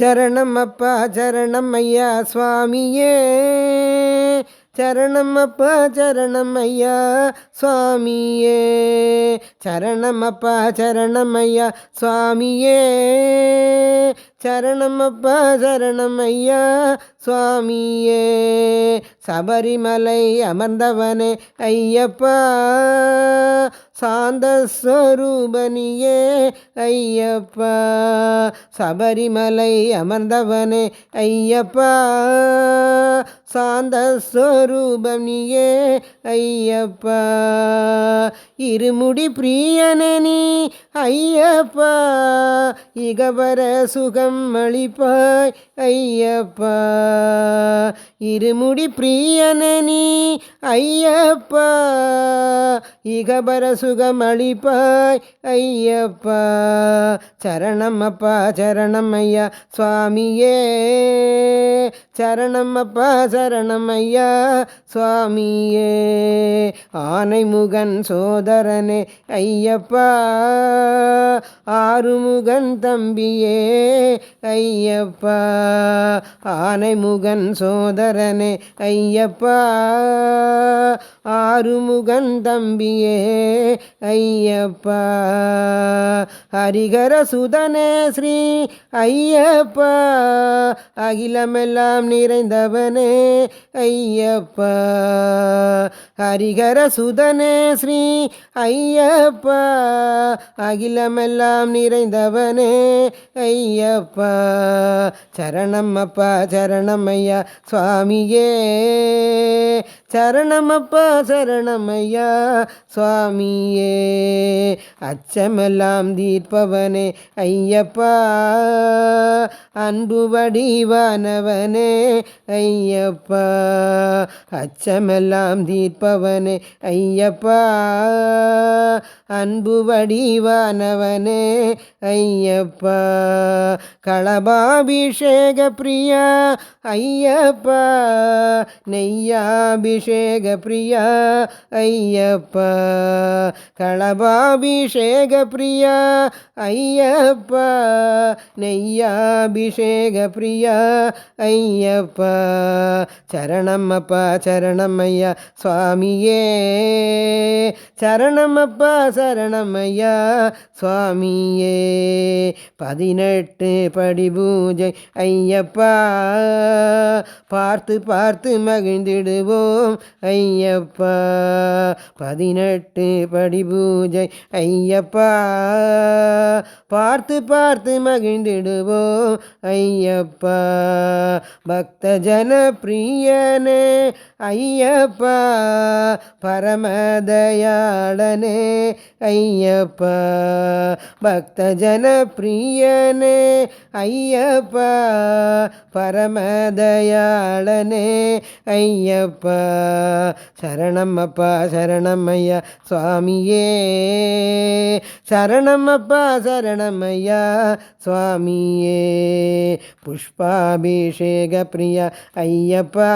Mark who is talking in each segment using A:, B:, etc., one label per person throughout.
A: சரணம் அப்பா சரணம் ஐயா சுவாமியே. சரணம் அப்பா சரணம் ஐயா சுவாமியே. சரணம் அப்பா சரணம் ஐயா சுவாமியே. சரணம் அப்பா சரணம் ஐயா சுவாமியே. சபரிமலை அமர்ந்தவனே ஐயப்பா. சாந்த ஸ்வரூபனியே ஐயப்பா. சபரிமலை அமர்ந்தவனே ஐயப்பா. சாந்த ஸ்வரூபனியே ஐயப்பா. இருமுடி பிரியனே நீ ஐயப்பா. இகபர சுகம் அளிப்பாய் ஐயப்பா. இருமுடி பிரியனி ஐயப்பா. இகபர சுகமளிப்பாய் ஐயப்பா. சரணம் அப்பா சரணம் ஐயா சுவாமியே. சரணம் அப்பா சரணம் ஐயா சுவாமியே. ஆனைமுகன் சோதரனே ஐயப்பா. ஆறுமுகன் தம்பியே ஐயப்பா. ஆனைமுகன் சோதரனே ஐயப்பா. ஆறுமுகன் தம்பியே ஐயப்பா. ஹரிகர சுதனே ஸ்ரீ ஐயப்பா. அகிலமெல்லாம் நிறைந்தவனே ஐயப்பா. ஹரிகர சுதனே ஸ்ரீ ஐயப்பா. அகிலமெல்லாம் எல்லாம் நிறைந்தவனே ஐயப்பா. சரணம் அப்பா சரணம் ஐயா சுவாமியே. சரணமப்பா சரணமையா சுவாமியே. அச்சமெல்லாம் தீர்ப்பவனே ஐயப்பா. அன்பு வடிவானவனே ஐயப்பா. அச்சமெல்லாம் தீர்ப்பவனே ஐயப்பா. அன்பு வடிவானவனே ஐயப்பா. களபாபிஷேக பிரியா ஐயப்பா. நெய்யாபிஷேக பிரியா ஐயப்பா. களபாபிஷேக பிரியா ஐயப்பா. நெய்யாபிஷேக பிரியா ஐயப்பா. சரணம்மப்பா சரணமையா சுவாமியே. சரணமப்பா சரணமையா சுவாமியே. பதினெட்டு படி பூஜை ஐயப்பா. பார்த்து பார்த்து மகிழ்ந்திடுவோம் ஐயப்பா. பதினெட்டு படி பூஜை ஐயப்பா. பார்த்து பார்த்து மகிழ்ந்திடுவோம் ஐயப்பா. பக்த ஜன பிரியனே ஐயப்பா பரமதயாளனே ஐயப்பா. பக்த ஜன பிரியனே ஐயப்பா பரமதயாளனே ஐயப்பா சரணம்மப்பா சரணமையா சுவாமியே. சரணமப்பா சரணமையா சுவாமியே. புஷ்பாபிஷேக பிரியா ஐயப்பா.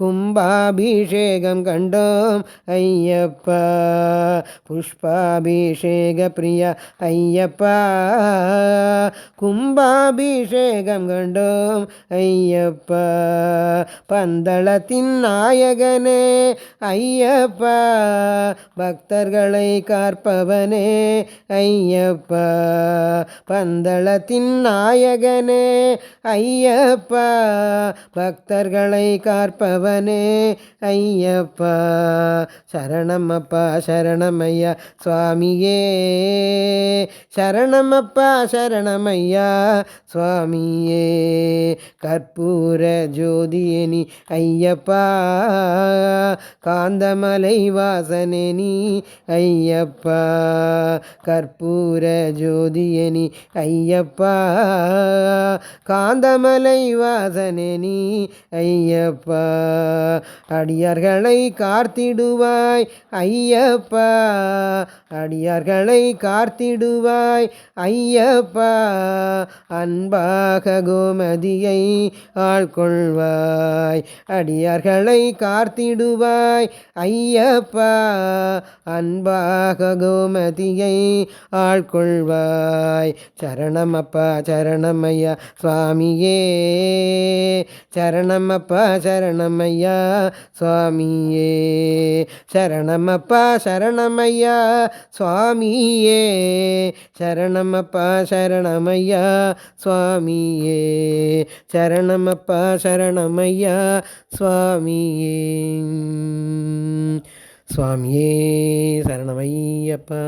A: கும்பாபிஷேகம் கண்டோம் ஐயப்பா. புஷ்பாபிஷேக பிரிய ஐயப்பா. கும்பாபிஷேகம் கண்டோம் ஐயப்பா. பந்தளத்தின் நாயகனே ஐயப்பா. பக்தர்களை காற்பவனே ஐயப்பா. பந்தளத்தின் நாயகனே ஐயப்பா. பக்தர்களை காற்ப காற்பவனே ஐயப்பா. சரணமப்பா சரணமையா சுவாமியே. சரணமப்பா சரணமையா சுவாமியே. கற்பூர ஜோதியனி ஐயப்பா. காந்தமலை வாசனே நீ ஐயப்பா. கற்பூர ஜோதியனி ஐயப்பா. காந்தமலை வாசனே நீ ஐயப்பா. அடியார்களை கார்த்திடுவாய் ஐயப்பா. அடியார்களை கார்த்திடுவாய் ஐயப்பா. அன்பாக கோமதியை ஆள்கொள்வாய். அடியார்களை கார்த்திடுவாய் ஐயப்பா. அன்பாக கோமதியை ஆள்கொள்வாய். சரணமப்பா சரணமையா சுவாமியே. சரணமப்பா சரண சரணமையா சுவாமியே. சரணமப்பா சரணமையா சுவாமியே. சரணமப்பா சரணமையா சுவாமியே. சரணமப்பா சரணமையா சுவாமியே. சுவாமியே சரணமையப்பா.